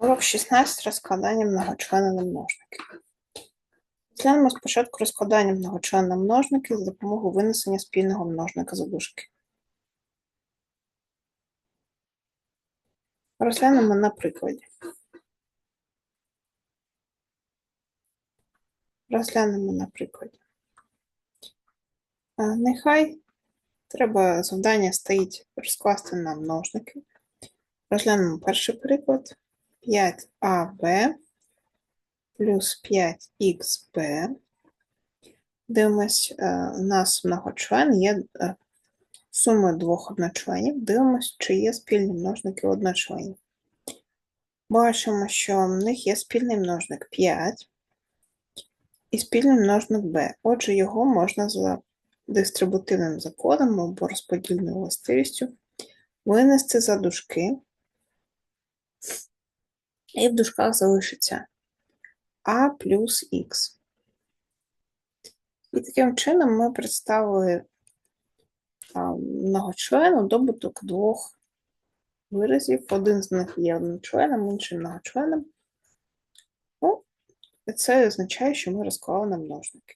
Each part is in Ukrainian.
Урок 16. Розкладання многочлена на множники. Розглянемо спочатку розкладання многочлена на множники за допомогою винесення спільного множника за дужки. Розглянемо на прикладі. Розглянемо на прикладі. Нехай треба завдання стоїть розкласти на множники. Розглянемо перший приклад. 5аб плюс 5xb. Дивимось, е, у нас многочлен є е, суми двох одночленів. Дивимось, чи є спільні множники одночленів. Бачимо, що в них є спільний множник 5 і спільний множник b. Отже, його можна за дистрибутивним законом або розподільною властивістю винести за дужки. І в дужках залишиться А плюс Х. І таким чином ми представили а, многочлен у добуток двох виразів. Один з них є одночленом, інший многочленом. Ну, і це означає, що ми розклали на множники.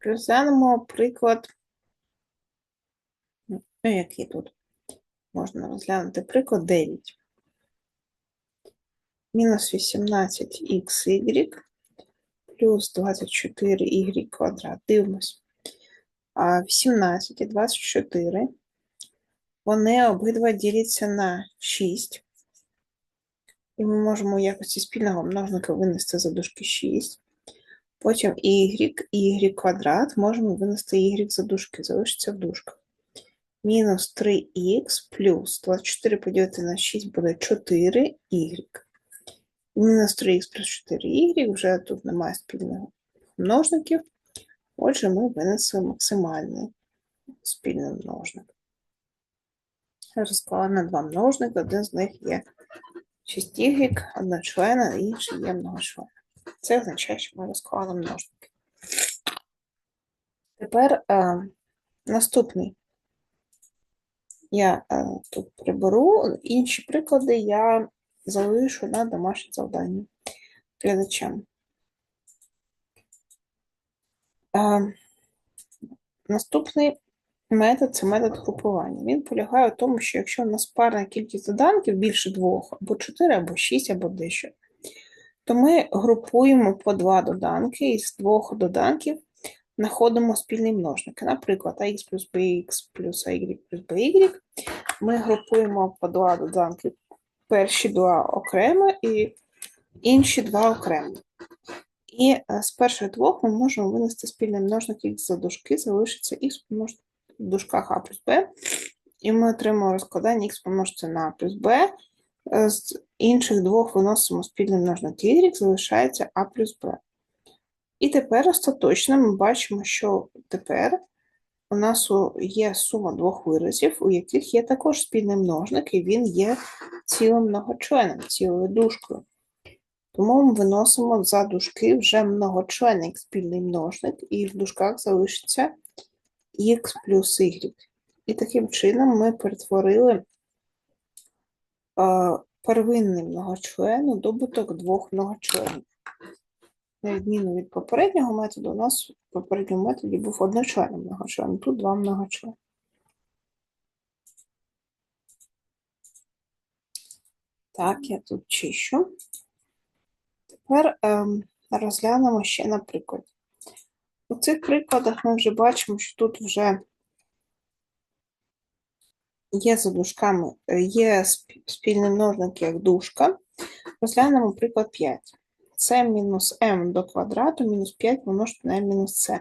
Розглянемо приклад, ну, який тут можна розглянути приклад 9 мінус 18xy плюс 24y квадрат. Дивимось. А 18 і 24. Вони обидва діляться на 6. І ми можемо в якості спільного множника винести за дужки 6. Потім y y квадрат можемо винести y за дужки, залишиться в дужках. Мінус 3х плюс 24 поділити на 6 буде 4y. Мінус 3х плюс 4y, вже тут немає спільних множників. Отже, ми винесли максимальний спільний множник. Розклали на два множники, один з них є 6y, одночлена, інший є многочлена. Це означає, що ми розклали множники. Тепер е, наступний. Я е, тут приберу, інші приклади я залишу на домашнє завдання глядачам. А, Наступний метод це метод групування. Він полягає в тому, що якщо у нас парна кількість доданків більше двох, або 4, або 6, або дещо, то ми групуємо по два доданки, і з двох доданків знаходимо спільний множник. Наприклад, ax плюс bx плюс ay плюс by. Ми групуємо по два доданки перші два окремо і інші два окремо. І е, з перших двох ми можемо винести спільний множник х за дужки, залишиться х помножити в дужках а плюс b, і ми отримаємо розкладання х помножити на а плюс b. Е, з інших двох виносимо спільний множник y, залишається а плюс b. І тепер остаточно ми бачимо, що тепер у нас є сума двох виразів, у яких є також спільний множник, і він є цілим многочленом, цілою дужкою. Тому ми виносимо за дужки вже многочленний спільний множник, і в дужках залишиться х плюс y. І таким чином ми перетворили первинний многочлен у добуток двох многочленів. На відміну від попереднього методу, у нас в попередньому методі був одночленний многочлен, тут два многочлени. Так, я тут чищу. Тепер ем, розглянемо ще на прикладі. У цих прикладах ми вже бачимо, що тут вже є за дужками, є спільний множник як дужка. Розглянемо приклад 5 c мінус m до квадрату мінус 5 помножити на m мінус c.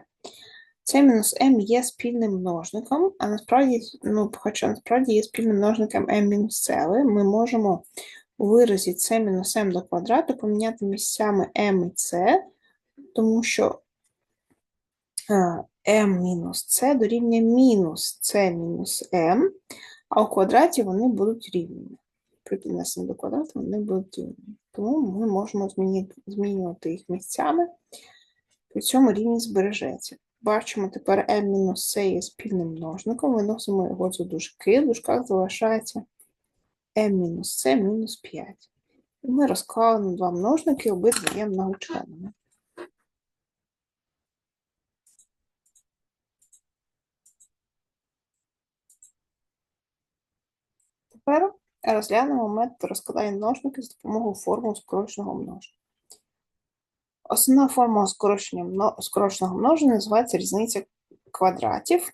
Це мінус m є спільним множником, а насправді, ну, хоча насправді є спільним множником m мінус c, але ми можемо у виразі c мінус m до квадрату поміняти місцями m і c, тому що m мінус c дорівнює мінус c мінус m, а у квадраті вони будуть рівними. При піднесенні до квадрату вони будуть рівними. Тому ми можемо змінювати їх місцями, при цьому рівність збережеться. Бачимо тепер m-c є спільним множником, виносимо його за дужки, в дужках залишається m-c мінус 5. І Ми розклали два множники, обидва є. Тепер розглянемо метод розкладання множників з допомогою формул скороченого множення. Основна формула скороченого множення називається різниця квадратів,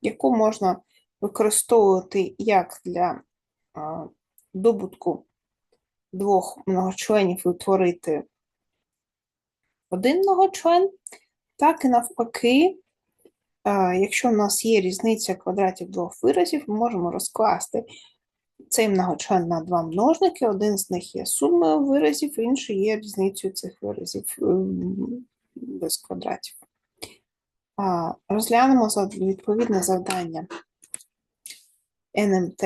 яку можна використовувати як для добутку двох многочленів і утворити один многочлен, так і навпаки, якщо в нас є різниця квадратів двох виразів, ми можемо розкласти цей многочлен на два множники. Один з них є сумою виразів, інший є різницею цих виразів ем, без квадратів. Розглянемо відповідне завдання НМТ.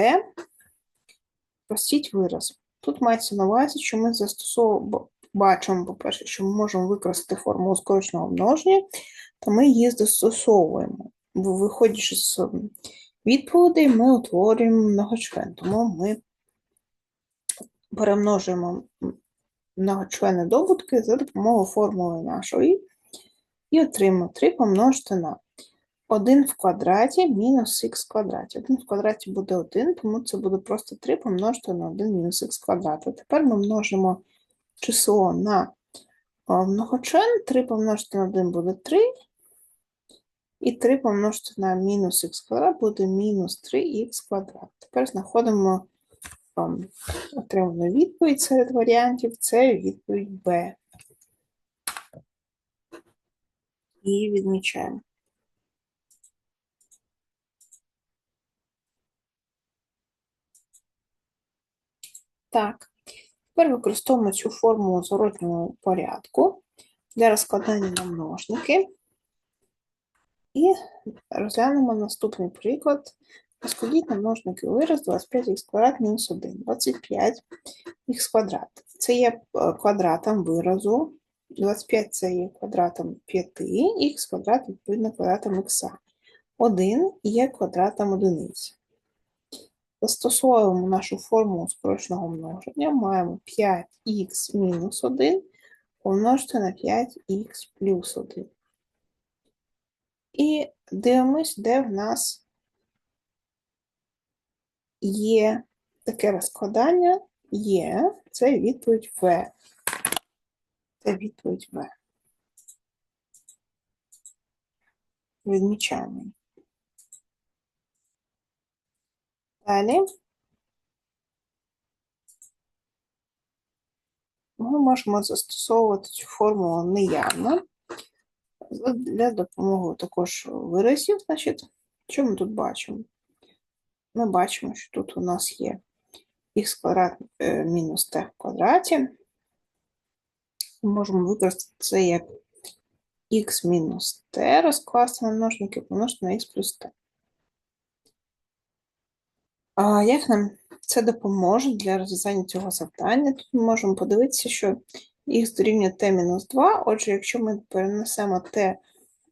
Простіть вираз. Тут мається на увазі, що ми застосовуємо, бачимо, по-перше, що ми можемо використати формулу скороченого множення, то ми її застосовуємо. Виходячи з відповідей, ми утворюємо многочлен, тому ми перемножуємо многочлени добутки за допомогою формули нашої і отримаємо 3 помножити на 1 в квадраті мінус х квадраті. 1 в квадраті буде 1, тому це буде просто 3 помножити на 1 мінус х квадрат. А тепер ми множимо число на многочлен, 3 помножити на 1 буде 3, і 3 помножити на мінус х квадрат буде мінус 3х квадрат. Тепер знаходимо отриману відповідь серед варіантів, це відповідь Б. І відмічаємо. Так, тепер використовуємо цю формулу в порядку для розкладання на множники. І розглянемо наступний приклад. Розкладіть на множники вираз 25х квадрат мінус 1. 25х квадрат. Це є е, квадратом виразу. 25 це є квадратом 5, х квадрат відповідно квадратом х. 1 є квадратом одиниці. Застосовуємо нашу формулу скороченого множення. Маємо 5х мінус 1 помножити на 5х плюс 1. І дивимось, де в нас є таке розкладання. Є, це відповідь В. Це відповідь В. Відмічаємо. її. Далі ми можемо застосовувати цю формулу неявно для допомоги також виразів. Значить, що ми тут бачимо? Ми бачимо, що тут у нас є х квадрат е, мінус t в квадраті. Ми можемо використати це як х мінус t розкласти на множники помножити на х плюс t. Як нам це допоможе для розв'язання цього завдання? Тут ми можемо подивитися, що х дорівнює t-2, отже, якщо ми перенесемо t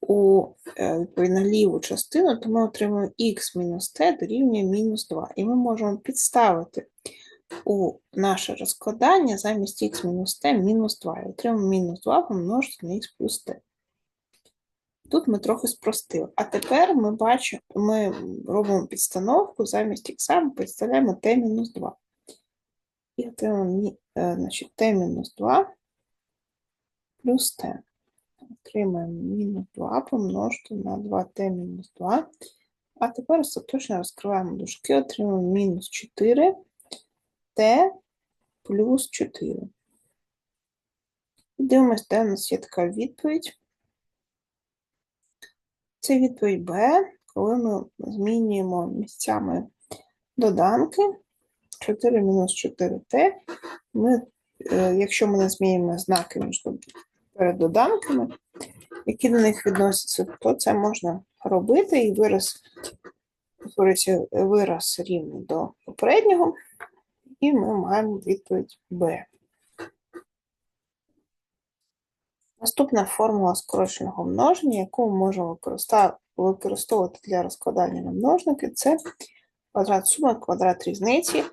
у е, відповідно ліву частину, то ми отримаємо х мінус t дорівнює мінус 2. І ми можемо підставити у наше розкладання замість х мінус t мінус 2. І отримаємо мінус 2 помножити на х плюс t. Тут ми трохи спростили. А тепер ми бачимо, ми робимо підстановку замість х ми підставляємо t-2. І отримаємо е, значить, t-2 плюс t. Отримаємо мінус 2 помножити на 2t-2. А тепер остаточно розкриваємо дужки, отримаємо мінус 4 t плюс 4. І Дивимось, де у нас є така відповідь. Це відповідь Б, коли ми змінюємо місцями доданки 4 мінус 4t. Ми, е, якщо ми не змінюємо знаки між перед доданками, які до них відносяться, то це можна робити і вираз, вираз рівний до попереднього, і ми маємо відповідь Б. Наступна формула скороченого множення, яку ми можемо використовувати для розкладання на множники, це квадрат суми, квадрат різниці.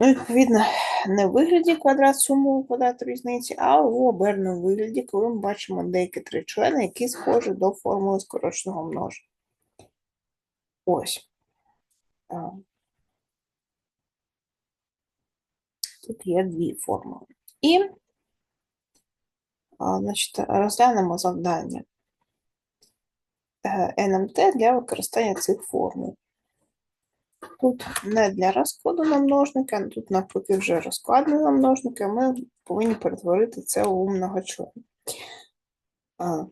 Ну, відповідно, не в вигляді квадрат сумового квадрату різниці, а у оберному вигляді, коли ми бачимо деякі три члени, які схожі до формули скороченого множення. Ось. Тут є дві формули. І, значить, розглянемо завдання е, НМТ для використання цих формул. Тут не для розкладу на множники, а тут навпаки вже розкладено на множники, ми повинні перетворити це у многочлен. А,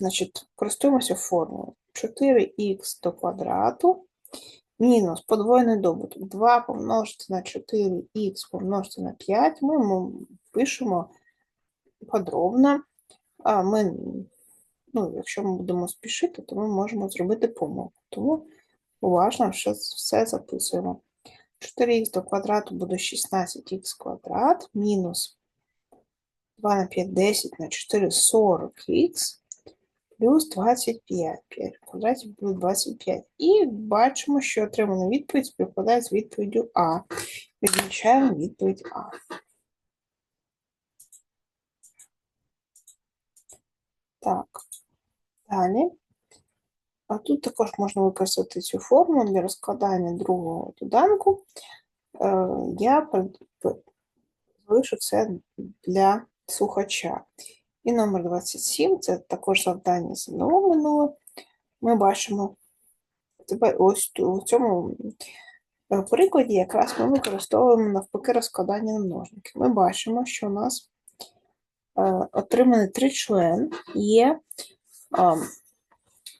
Значить, користуємося формулою 4х до квадрату мінус подвоєний добуток 2 помножити на 4х помножити на 5. Ми пишемо подробно. Ми, ну, якщо ми будемо спішити, то ми можемо зробити помилку. Тому уважно все, все записуємо. 4х до квадрату буде 16х квадрат мінус 2 на 5 10 на 4 40х плюс 25. 5 в квадраті буде 25. І бачимо, що отримана відповідь співпадає з відповіддю А. Відмічаємо відповідь А. Так, далі. А тут також можна використати цю форму для розкладання другого доданку. Е, Я залишу це для слухача. І номер 27 це також завдання з одного минулого. Ми бачимо тебе ось у цьому е, прикладі якраз ми використовуємо навпаки розкладання на множники. Ми бачимо, що у нас отриманий тричлен є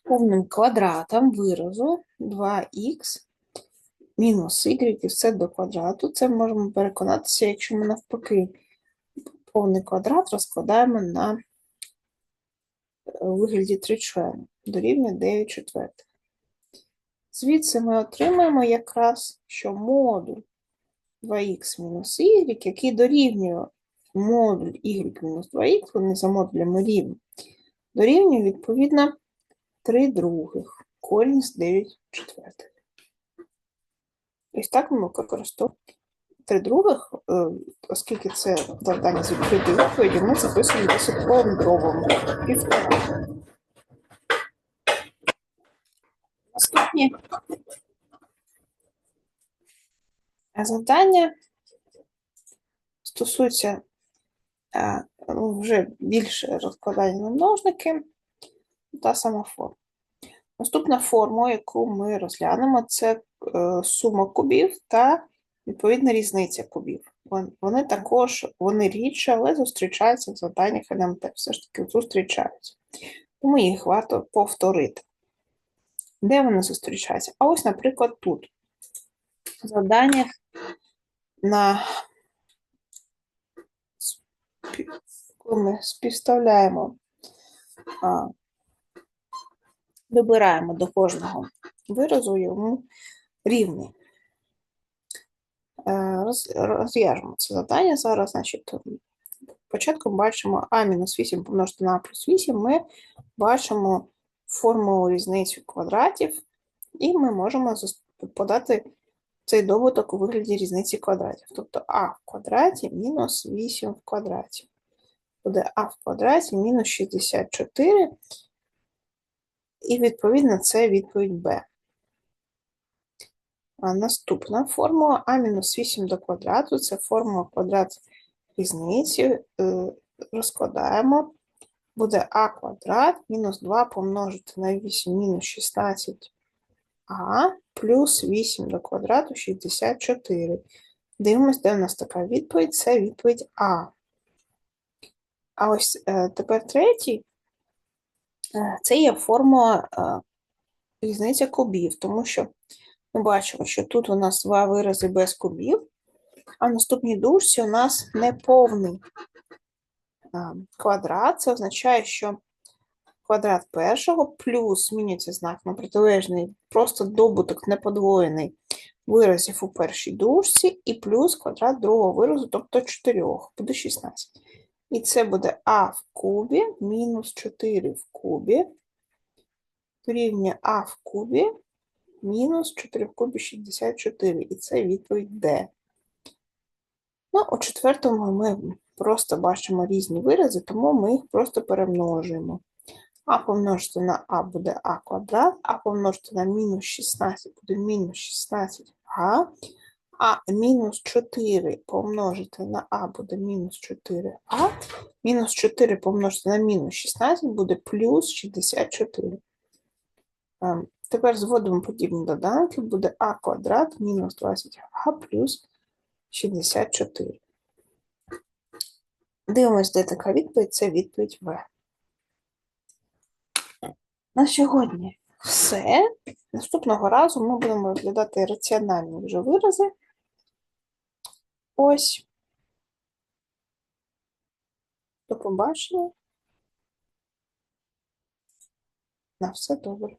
повним квадратом виразу 2х мінус y і все до квадрату. Це можемо переконатися, якщо ми навпаки повний квадрат розкладаємо на е, вигляді тричлена, дорівнює 9 четвертих. Звідси ми отримаємо якраз, що модуль 2х мінус y, який дорівнює модуль y мінус 2х, вони за модулями рівні, дорівнює, відповідно, 3 других, корінь з 9 четвертих. Ось так ми використовуємо три других, е, оскільки це завдання з відкритої відповіді, ми записуємо десятковим дробом. Півтора. Наступні завдання стосуються вже більше розкладання на множники та сама форма. Наступна форма, яку ми розглянемо, це е, сума кубів та відповідна різниця кубів. Вони також вони рідше, але зустрічаються в заданнях НМТ, все ж таки зустрічаються. Тому їх варто повторити. Де вони зустрічаються? А ось, наприклад, тут. В заданнях на ми співставляємо вибираємо до кожного виразу йому рівний. Е, розв'яжемо це завдання зараз. Значить, Спочатку бачимо А-8 помножити на А плюс 8, ми бачимо формулу різницю квадратів, і ми можемо подати цей добуток у вигляді різниці квадратів. Тобто А в квадраті мінус 8 в квадраті. Буде А в квадраті мінус 64, і, відповідно, це відповідь Б. А Наступна формула А-8 до квадрату це формула квадрат різниці. Е, розкладаємо. Буде А квадрат мінус 2 помножити на 8 мінус 16 А плюс 8 до квадрату 64. Дивимось, де в нас така відповідь це відповідь А. А ось е, тепер третій Е, це є формула е, різниця кубів, тому що ми бачимо, що тут у нас два вирази без кубів, а в наступній дужці у нас неповний квадрат. Це означає, що квадрат першого плюс змінюється знак на протилежний, просто добуток неподвоєний виразів у першій дужці, і плюс квадрат другого виразу, тобто 4, буде 16. І це буде А в кубі мінус 4 в кубі. Дорівнює А в кубі мінус 4 в кубі 64. І це відповідь Д. Ну, у четвертому ми просто бачимо різні вирази, тому ми їх просто перемножуємо. А помножити на а буде а квадрат, а помножити на мінус 16 буде мінус 16а, а мінус 4 помножити на а буде мінус 4а, мінус 4 помножити на мінус 16 буде плюс 64. Ем, Тепер зводимо подібні доданки, буде а квадрат мінус 20а плюс 64. Дивимось, де така відповідь, це відповідь В. На сьогодні все. Наступного разу ми будемо розглядати раціональні вже вирази. Ось. До побачення. На все добре.